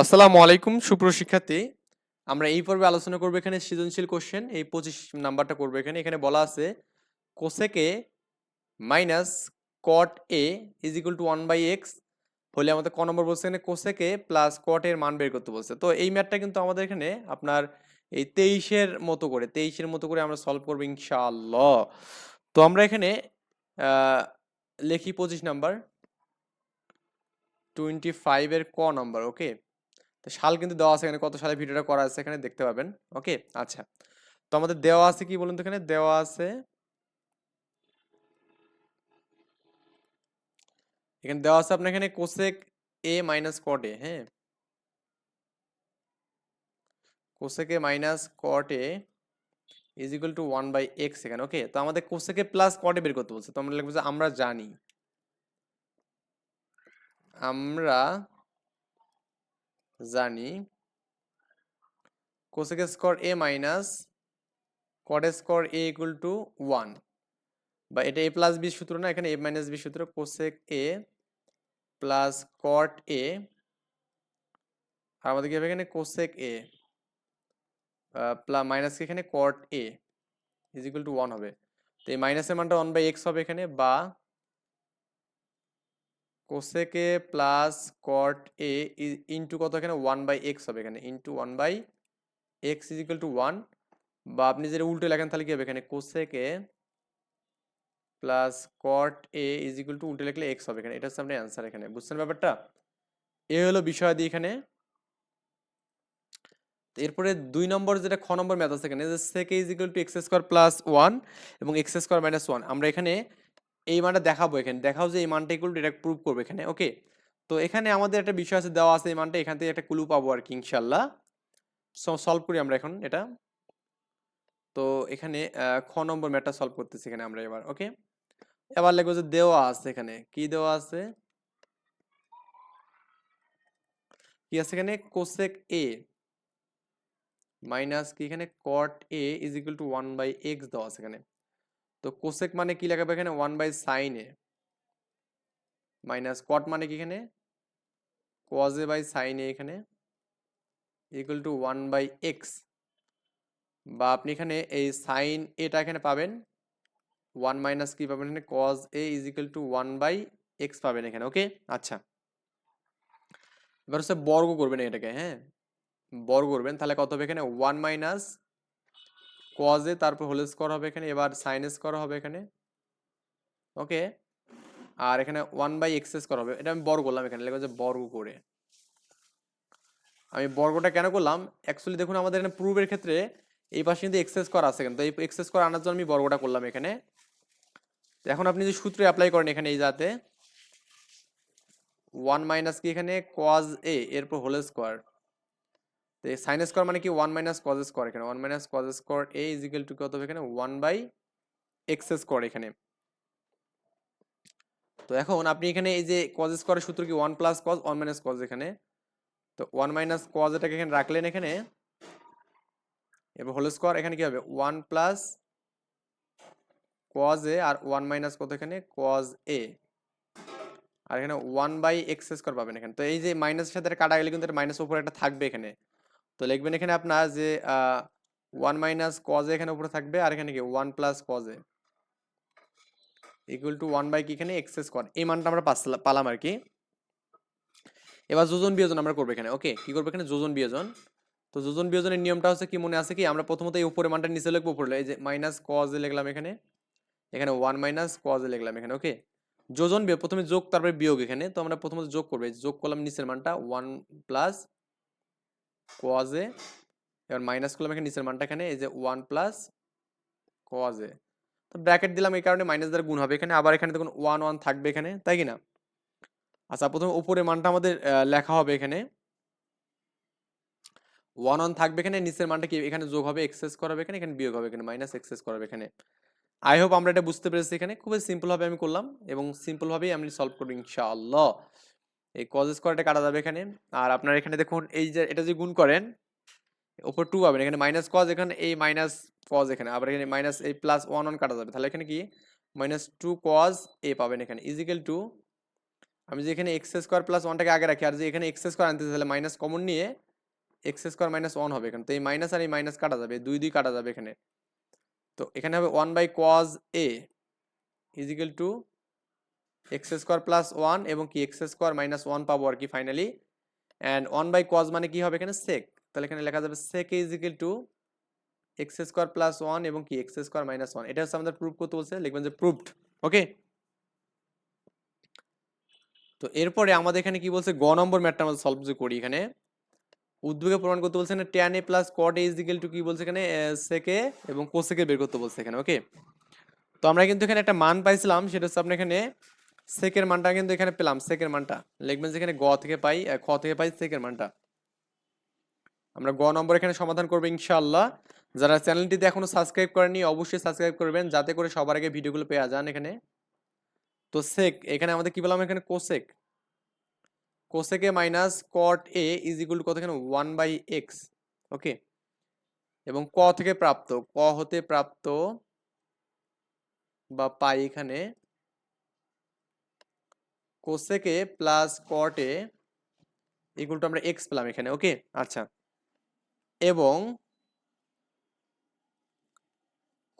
আসসালামু আলাইকুম সুপ্রশিক্ষার্থী আমরা এই পর্বে আলোচনা করব এখানে সৃজনশীল কোশ্চেন এই পঁচিশ নাম্বারটা করব এখানে। এখানে বলা আছে, cosec A minus cot A is equal to one by x হলে আমাদের ক নম্বর বলছে এখানে কোসেকে প্লাস কট এর মান বের করতে বলছে। তো এই ম্যাথটা কিন্তু আমাদের এখানে আপনার এই তেইশের মতো করে, তেইশের মতো করে আমরা সলভ করব ইনশাআল্লাহ। তো আমরা এখানে লিখি পঁচিশ নাম্বার টোয়েন্টি ফাইভের ক নাম্বার ওকে তো সাল কিন্তু দেওয়া আছে এখানে, কত সালে ভিডিওটা করা আছে এখানে দেখতে পাবেন। ওকে আচ্ছা। তো আমাদের দেওয়া আছে কি বলুন তো এখানে? দেওয়া আছে এখানে দেওয়া আছে আপনার এখানে cosec A minus cot A হ্যাঁ? Cosec minus cot is equal to one by x এখানে ওকে তো আমাদের কোসেকে প্লাস কট বের করতে বলছে, তো আমরা লিখব যে আমরা জানি। আমরা জানি। Cosec square A minus cot square A equal to one বা এটা এ প্লাস বি সূত্র না, এখানে এ মাইনাস বি সূত্র cosec A plus cot A আর আমাদের কি হবে এখানে? কোসেক এ প্লাস মাইনাস এখানে? Cot A is equal to one হবে। তো এই মাইনাসের মানটা ওয়ান বাই এক্স হবে এখানে, বা cosec plus cot A into কত এখানে? ওয়ান বাই এক্স হবে এখানে। Into one by x is equal to one বা আপনি যেটা উল্টে লেখেন তাহলে কি হবে এখানে? Cosec plus cot A is equal to উল্টে লিখলে এক্স হবে এখানে। এটা হচ্ছে আপনার অ্যান্সার এখানে। বুঝছেন ব্যাপারটা? এ হলো বিষয় দিয়ে এখানে। এরপরে দুই নম্বর যেটা খ নম্বর ম্যাথ আছে এখানে, যে sec is equal to x square plus one এবং এক্স স্কোয়ার মাইনাস ওয়ান আমরা এখানে এই মানটা দেখাবো এখানে। দেখাও যে এই মানটা ইকুয়াল এটা প্রুভ করব এখানে ওকে তো এখানে আমাদের একটা বিষয় আছে, দেওয়া আছে এই মানটা, এখান থেকে একটা ক্লু পাবো আর কি ইনশাল্লাহ সলভ করি আমরা এখন এটা। তো এখানে খ নম্বর ম্যাটটা সলভ করতেছি এখানে আমরা এবার ওকে এবার লিখব যে দেওয়া আছে এখানে। কি দেওয়া আছে? কি আছে এখানে? কোসেক এ মাইনাস কি এখানে? Cot A is equal to one by x দেওয়া আছে এখানে। তো কোসেক মানে কি লেখাবে এখানে? One by sine A. Minus cot মানে কি এখানে? Cos A by sine A এখানে। Equal to one by x বা আপনি এখানে এই সাইন এটা এখানে পাবেন। ওয়ান মাইনাস কি পাবেন এখানে? Cos A is equal to one by x পাবেন এখানে ওকে আচ্ছা। এবার হচ্ছে বর্গ করবেন এটাকে হ্যাঁ? বর্গ করবেন, তাহলে কত হবে এখানে? ওয়ান মাইনাস কজ তারপর হোল স্কোয়ার হবে এখানে, এবার সাইন স্কোয়ার হবে এখানে। ওকে আর এখানে ওয়ান বাই এক্স স্কোয়ার হবে। এটা আমি বর্গ করলাম এখানে, লেখা যে বর্গ করে। আমি বর্গটা কেন করলাম? অ্যাকচুয়ালি দেখুন, আমাদের এখানে প্রুফের ক্ষেত্রে এই পাশে কিন্তু এক্সেস করা আছে কিন্তু। এই এক্সেস করা আনার জন্য আমি বর্গটা করলাম এখানে। এখন আপনি যে সূত্রে অ্যাপ্লাই করেন এখানে এই যাতে ওয়ান মাইনাস কি এখানে? কজ এ এরপর হোল স্কোয়ার সাইন স্কোয়ার মানে কি? ওয়ান মাইনাস কজ স্কোয়ার এখানে। One minus cos square A is equal to কত হবে এখানে? ওয়ান বাই এক্স স্কোয়ার এখানে। তো এখন আপনি এখানে এই যে কজ স্কোয়ারের সূত্র কি? One plus cos one minus cos এখানে। তো ওয়ান মাইনাস কজ এটাকে এখানে রাখলেন এখানে। এবার হোল স্কোয়ার এখানে কি হবে? ওয়ান প্লাস কজ এ আর ওয়ান মাইনাস কত এখানে? কজ এ আর এখানে ওয়ান বাই এক্স স্কোয়ার পাবেন এখানে। তো এই যে মাইনাসের সাথে কাটা গেলে কিন্তু মাইনাস উপরে একটা থাকবে এখানে। তো লিখবেন এখানে আপনার যে ওয়ান মাইনাস কজে এখানে উপরে থাকবে আর এখানে কি? One plus cos A equal to one by কি এখানে? এক্স স্কোয়ার এই মানটা আমরা পালাম আর কি। এবার যোজন বিয়োজন আমরা করব এখানে ওকে কি করব এখানে? যোজন বিয়োজন। তো যোজন বিয়োজনের নিয়মটা হচ্ছে কি? মনে আছে কি? আমরা প্রথমত এই উপরে মানটা নিচে লিখব উপরে এই যে মাইনাস কজে লিখলাম এখানে। এখানে ওয়ান মাইনাস কজে লিখলাম এখানে ওকে যোজন বিয়োগ, প্রথমে যোগ, তারপরে বিয়োগ এখানে। তো আমরা প্রথমত যোগ করব যোগ করলাম নিচের মানটা ওয়ান প্লাস কজ এ এবার মাইনাস করলাম এখানে, নিচের মানটা এখানে, এই যে ওয়ান প্লাস কজ এ তো ব্র্যাকেট দিলাম এই কারণে মাইনাস দ্বারা গুণ হবে। এখানে আবার এখানে দেখুন ওয়ান ওয়ান থাকবে এখানে, তাই কি না আচ্ছা প্রথমে উপরে মানটা আমাদের লেখা হবে এখানে। ওয়ান ওয়ান থাকবে এখানে, নিচের মানটা কি? এখানে যোগ হবে এক্সেস করা হবে এখানে এখানে বিয়োগ হবে এখানে মাইনাস এক্সেস করা হবে এখানে। আই হোপ আমরা এটা বুঝতে পেরেছি এখানে। খুবই সিম্পল ভাবে আমি করলাম এবং সিম্পল ভাবেই আমি সলভ করব, ইনশাআল্লাহ। এই কজ স্কোয়ারটা কাটা যাবে এখানে। আর আপনার এখানে দেখুন, এই যে এটা যে গুণ করেন, উপর টু পাবেন। এখানে মাইনাস কজ এখানে এই মাইনাস কজ এখানে। আবার এখানে মাইনাস এই প্লাস ওয়ান ওয়ান কাটা যাবে। তাহলে এখানে কি? মাইনাস টু কজ এ পাবেন এখানে। ইজিক্যাল টু আমি যে এখানে এক্স স্কোয়ার প্লাস ওয়ানটাকে আগে রাখি, আর যে এখানে এক্স স্কোয়ার আনতে তাহলে মাইনাস কমন নিয়ে এক্স স্কোয়ার মাইনাস ওয়ান হবে এখানে। তো এই মাইনাস আর এই মাইনাস কাটা যাবে। দুই দুই কাটা যাবে এখানে। তো এখানে হবে one by cos A is equal to x square plus one এবং কি এক্স স্কোয়ার মাইনাস ওয়ান পাবো আর কি finally and one by cos মানে কি হবে এখানে? সেক তাহলে এখানে লেখা যাবে sec is equal to x square plus one এবং কি এক্স স্কোয়ার মাইনাস ওয়ান। এটা হচ্ছে আমাদের প্রুফ করতে বলছে, লিখবেন যে প্রুফড ওকে তো এরপরে আমাদের এখানে কি বলছে? গ নম্বর ম্যাটটা আমরা সলভ যে করি এখানে। উদ্যোগে প্রমাণ করতে বলছে না tan A plus cot A is equal to কি বলছে এখানে? সেকে এবং কোসেকে বের করতে বলছে এখানে ওকে তো আমরা কিন্তু এখানে একটা মান পাইছিলাম, সেটা হচ্ছে আপনি এখানে সেকের মানটা কিন্তু এখানে পেলাম, সেকের মানটা। লিখবেন যেখানে গ থেকে পাই খ থেকে পাই সেকের মানটা। আমরা গ নম্বর এখানে সমাধান করব ইনশাল্লাহ যারা চ্যানেলটিতে এখনও সাবস্ক্রাইব করেনি অবশ্যই সাবস্ক্রাইব করবেন, যাতে করে সবার আগে ভিডিওগুলো পেয়ে যান এখানে। তো সেক এখানে আমাদের কি বললাম এখানে? Cosec cosec A minus cot A is equal কত এখানে ওয়ান বাই এক্স ওকে এবং ক থেকে প্রাপ্ত, ক হতে প্রাপ্ত বা পাই এখানে cosec A plus cot equal to আমরা এক্স পেলাম এখানে ওকে আচ্ছা। এবং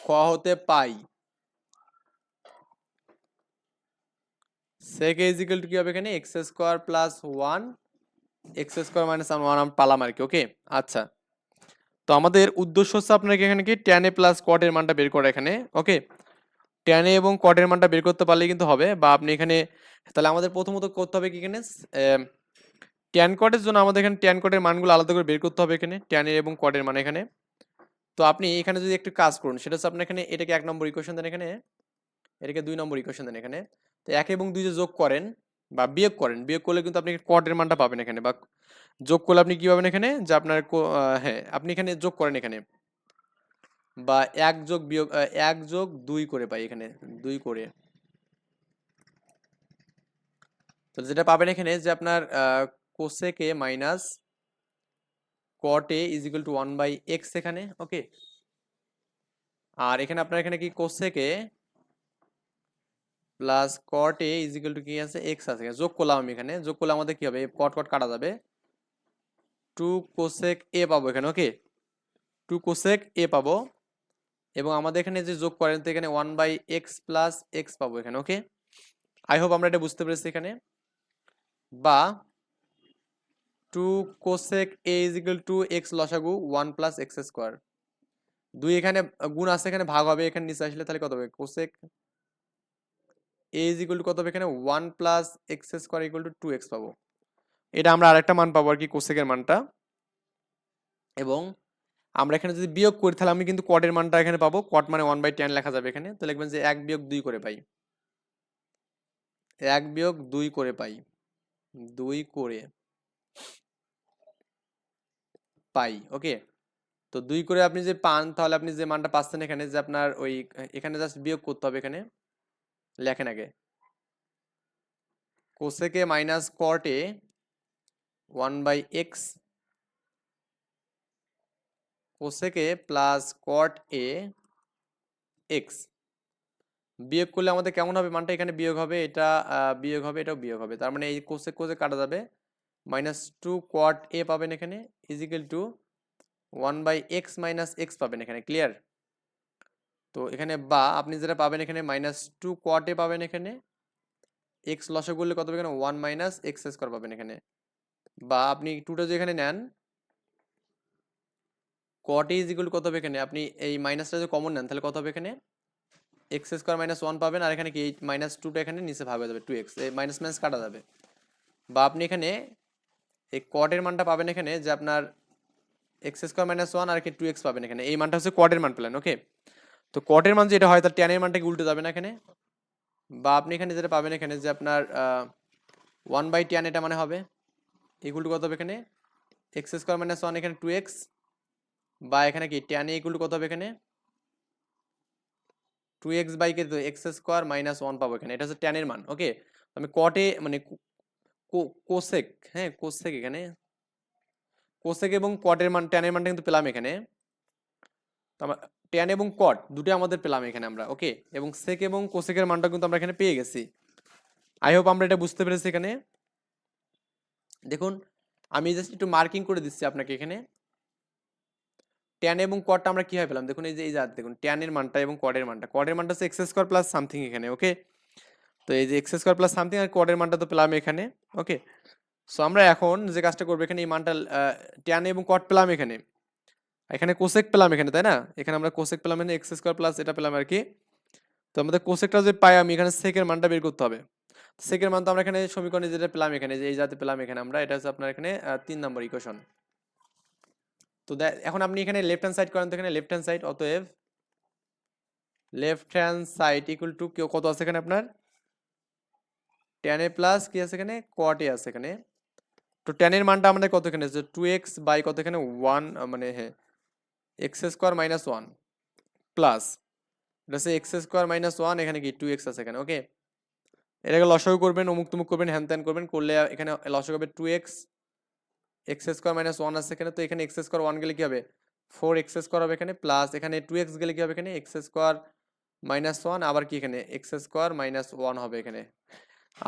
খ হতে পাই। সেক ইজিক্যাল টু কি হবে এখানে? X square plus one x square minus one আমি পালাম আর কি ওকে আচ্ছা। তো আমাদের উদ্দেশ্য হচ্ছে আপনাকে এখানে কি? ট্যান প্লাস কটের মানটা বের করা এখানে ওকে ট্যান এবং কটের মানটা বের করতে পারলে কিন্তু হবে বা আপনি এখানে, তাহলে আমাদের প্রথমত করতে হবে কি এখানে? ট্যান কটের জন্য আমাদের এখানে ট্যান কটের মানগুলো আলাদা করে বের করতে হবে এখানে ট্যান এর এবং কটের মান এখানে। তো আপনি এখানে যদি একটু কাজ করুন, সেটা হচ্ছে আপনি এখানে, এটাকে এক নম্বর ইকুয়েশন দেন এখানে, এটাকে দুই নম্বর ইকুয়েশন দেন এখানে। তো এক এবং দুই যে যোগ করেন বা বিয়োগ করেন, বিয়োগ করলে কিন্তু আপনি কটের মানটা পাবেন এখানে বা যোগ করলে আপনি কি পাবেন এখানে? যে আপনার হ্যাঁ আপনি এখানে যোগ করেন এখানে। বা এক যোগ বিয়োগ এক যোগ দুই করে পাই এখানে, দুই করে। তো যেটা পাবেন এখানে যে আপনার cosec minus cot is equal to one by x এখানে ওকে আর এখানে আপনার এখানে কি cosec plus cot is equal to কি আছে? এক্স আছে। যোগ করলাম আমি এখানে, যোগ করলে আমাদের কি হবে? কট কট কাটা যাবে। টু কোসেক এ পাবো এখানে ওকে টু কোসেক এ পাবো। এবং আমাদের এখানে যে যোগ করেন, তো এখানে one by x plus x পাবো এখানে ওকে আই হোপ আমরা এটা বুঝতে পেরেছি এখানে। বা two cosec A is equal to x লসাগু ওয়ান প্লাস এক্স স্কোয়ার দুই এখানে গুণ আছে, এখানে ভাগ হবে, এখানে নিচে আসলে তাহলে কত হবে? Cosec A is equal to কত হবে এখানে? One plus x square equal to two x পাবো। এটা আমরা আরেকটা মান পাবো আর কি কোসেকের মানটা। এবং আমরা এখানে যদি বিয়োগ করি, তাহলে আমি কিন্তু কটের মানটা এখানে পাবো। কট মানে ওয়ান বাই টেন লেখা যাবে এখানে। তো লিখবেন যে এক বিয়োগ দুই করে পাই। এক বিয়োগ দুই করে পাই। দুই করে পাই ওকে তো দুই করে আপনি যে পান, তাহলে আপনি যে মানটা পাচ্ছেন এখানে, যে আপনার ওই, এখানে জাস্ট বিয়োগ করতে হবে এখানে, লেখেন আগে। Cosec A minus cot one by x cosec A plus cot A x বিয়োগ করলে আমাদের কেমন হবে? মানটা এখানে বিয়োগ হবে, এটা বিয়োগ হবে, এটাও বিয়োগ হবে। তার মানে এই কোসেক কোসে কাটা যাবে। মাইনাস টু কোয়াট এ পাবেন এখানে is equal to one by x minus x পাবেন এখানে ক্লিয়ার তো এখানে বা, আপনি যেটা পাবেন এখানে মাইনাস টু কোয়াট এ পাবেন এখানে এক্স লসে করলে কত এখানে? ওয়ান মাইনাস এক্স স্কোয়ার পাবেন এখানে। বা আপনি টুটা যে এখানে নেন কট ইজ ইকুয়াল কত হবে এখানে? আপনি এই মাইনাসটা যদি কমন নেন, তাহলে কত হবে এখানে? এক্স স্কোয়ার মাইনাস ওয়ান পাবেন, আর এখানে কি এই মাইনাস টুটা এখানে নিচে হয়ে যাবে টু এক্স এই মাইনাস মাইনাস কাটা যাবে। বা আপনি এখানে এই কটের মানটা পাবেন এখানে যে আপনার এক্স স্কোয়ার মাইনাস ওয়ান আর কি টু এক্স পাবেন এখানে। এই মানটা হচ্ছে কটের মান পেলেন ওকে তো কটের মান যেটা হয়, তার ট্যানের মানটা কি উল্টে যাবে না এখানে? বা আপনি এখানে যেটা পাবেন এখানে যে আপনার ওয়ান বাই ট্যান এটা মানে হবে ইকুয়াল টু কত হবে এখানে? এক্স স্কোয়ার মাইনাস ওয়ান এখানে টু এক্স বা এখানে কি ট্যান ইকুয়াল টু কত হবে এখানে? টু এক্স বাই কে এক্স স্কোয়ার মাইনাস ওয়ান পাবো এখানে। এটা হচ্ছে ট্যানের মান ওকে আমি কটে মানে কোসেক হ্যাঁ কোসেক এখানে। কোসেক এবং কটের মান ট্যানের মানটা কিন্তু পেলাম এখানে। ট্যান এবং কট দুটো আমাদের পেলাম এখানে আমরা ওকে এবং সেক এবং কোসেকের মানটা কিন্তু আমরা এখানে পেয়ে গেছি। আই হোপ আমরা এটা বুঝতে পেরেছি এখানে। দেখুন, আমি জাস্ট একটু মার্কিং করে দিচ্ছি আপনাকে এখানে। ট্যান এবং কটটা আমরা কীভাবে পেলাম? দেখুন, এই যে এই যে দেখুন ট্যানের মানটা এবং কডের মানটা। কডের মানটা হচ্ছে এক্স স্কোয়ার প্লাস সামথিং এখানে ওকে তো এই যে এক্স স্কোয়ার প্লাস সামথিং আর কডের মানটা তো পেলাম এখানে ওকে সো আমরা এখন যে কাজটা করব, এখানে এই মানটা ট্যান এবং কট পেলাম এখানে। এখানে কোসেক পেলাম এখানে, তাই না? এখানে আমরা কোসেক পেলাম এখানে এক্স স্কোয়ার প্লাস এটা পেলাম আর কি। তো আমাদের কোসেকটা যে পাই, আমি এখানে সেকের মানটা বের করতে হবে। সেকের মান তো আমরা এখানে সমীকরণে যেটা পেলাম এখানে, যে এই জাতে পেলাম এখানে আমরা, এটা হচ্ছে আপনার এখানে তিন নম্বর ইকুয়েশন তো এখন আপনি এখানে লেফট হ্যান্ড সাইড করেন তো এখানে লেফট হ্যান্ড সাইড অতএব left hand side equal to কেউ কত আছে এখানে আপনার? এ প্লাস কি আছে এখানে? এ আছে এখানে। তো টেনের মানটা আমাদের কত এখানে? আছে টু এক্স বাই কত এখানে? ওয়ান মানে হ্যাঁ x square minus one plus এটা হচ্ছে এক্স স্কোয়ার মাইনাস ওয়ান এখানে কি টু এক্স আছে এখানে ওকে এটাকে লসাগু করবেন অমুক তুমুক করবেন হ্যান ত্যান করবেন, করলে এখানে লসাগু হবে two x x square minus one আছে এখানে, তো এখানে এক্স স্কোয়ার ওয়ান গেলে কি হবে? ফোর এক্স স্কোয়ার হবে এখানে প্লাস এখানে টু এক্স গেলে কি হবে এখানে? এক্স স্কোয়ার মাইনাস ওয়ান আবার কি এখানে? এক্স স্কোয়ার মাইনাস ওয়ান হবে এখানে।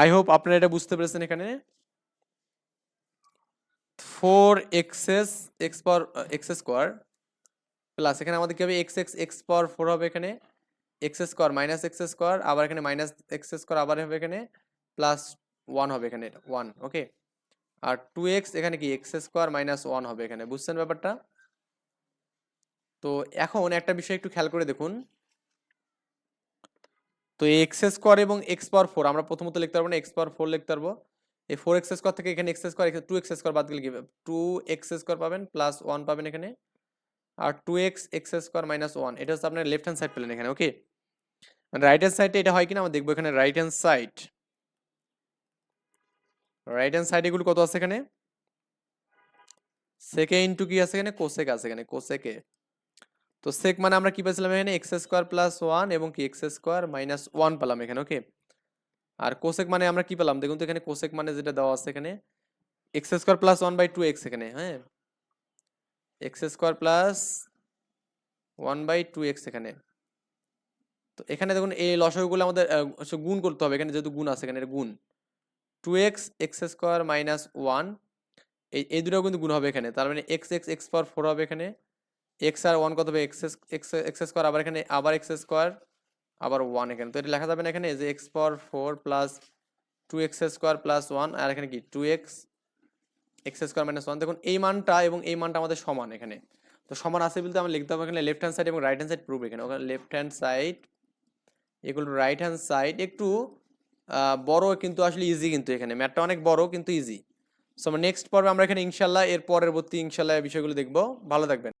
আই হোপ আপনারা এটা বুঝতে পেরেছেন এখানে। Four x's x power x square plus এখানে আমাদের কি হবে? X x x power four হবে এখানে। X square minus x square আবার এখানে মাইনাস এক্স স্কোয়ার আবার হবে এখানে। প্লাস ওয়ান হবে এখানে ওয়ান ওকে আর টু এক্স এখানে কি এক্স স্কোয়ার মাইনাস ওয়ান হবে এখানে, বুঝছেন ব্যাপারটা? তো এখন একটা বিষয় একটু খেয়াল করে দেখুন। তো এক্স স্কোয়ার এবং এক্স পাওয়ার ফোর আমরা প্রথমত লিখতে পারব না এক্স পাওয়ার ফোর লিখতে পারব। এই ফোর এক্স স্কোয়ার থেকে এখানে x square two x square বাদ গেলে কি টু এক্স স্কোয়ার পাবেন প্লাস ওয়ান পাবেন এখানে। আর two x x square minus one এটা হচ্ছে আপনার লেফট হ্যান্ড সাইড পেলেন এখানে ওকে রাইট হ্যান্ড সাইডে এটা হয় কিনা? আমরা দেখব এখানে right hand side right hand side এগুলো কত আছে এখানে? সেকে ইন্টু কি আছে এখানে? কোসেক আছে এখানে কোসেকে তো সেক মানে আমরা কি পেয়েছিলাম এখানে? এক্স স্কোয়ার প্লাস ওয়ান এবং কি? এক্স স্কোয়ার মাইনাস ওয়ান পেলাম এখানে ওকে আর কোসেক মানে আমরা কি পেলাম? দেখুন তো এখানে কোসেক মানে যেটা দেওয়া আছে এখানে x square plus one by two x এখানে হ্যাঁ? X square plus one by two x এখানে। তো এখানে দেখুন এই লসাগুগুলো আমাদের গুণ করতে হবে, এখানে যেহেতু গুণ আছে এখানে গুণ। Two x x square minus one এই এই দুটো কিন্তু গুণ হবে এখানে। তার মানে x x x power four হবে এখানে। এক্স আর ওয়ান কত হবে? এক্স এক্স এক্স স্কোয়ার আবার এখানে, আবার এক্স স্কোয়ার আবার ওয়ান এখানে। তো এটা লেখা যাবে না এখানে যে x power four plus two x square plus one আর এখানে কি? Two x x square minus one দেখুন, এই মানটা এবং এই মানটা আমাদের সমান এখানে। তো সমান আছে বলতে আমরা লিখতে হবে এখানে লেফট হ্যান্ড সাইড এবং রাইট হ্যান্ড সাইড প্রুভ এখানে। ওখানে লেফট হ্যান্ড সাইড এগুলো রাইট হ্যান্ড সাইড একটু বড় কিন্তু আসলে ইজি কিন্তু এখানে। ম্যাটটা অনেক বড় কিন্তু ইজি সো নেক্সট পর্বে আমরা এখানে ইনশাল্লাহ এর পরবর্তী ইনশাল্লাহ বিষয়গুলো দেখব। ভালো থাকবেন।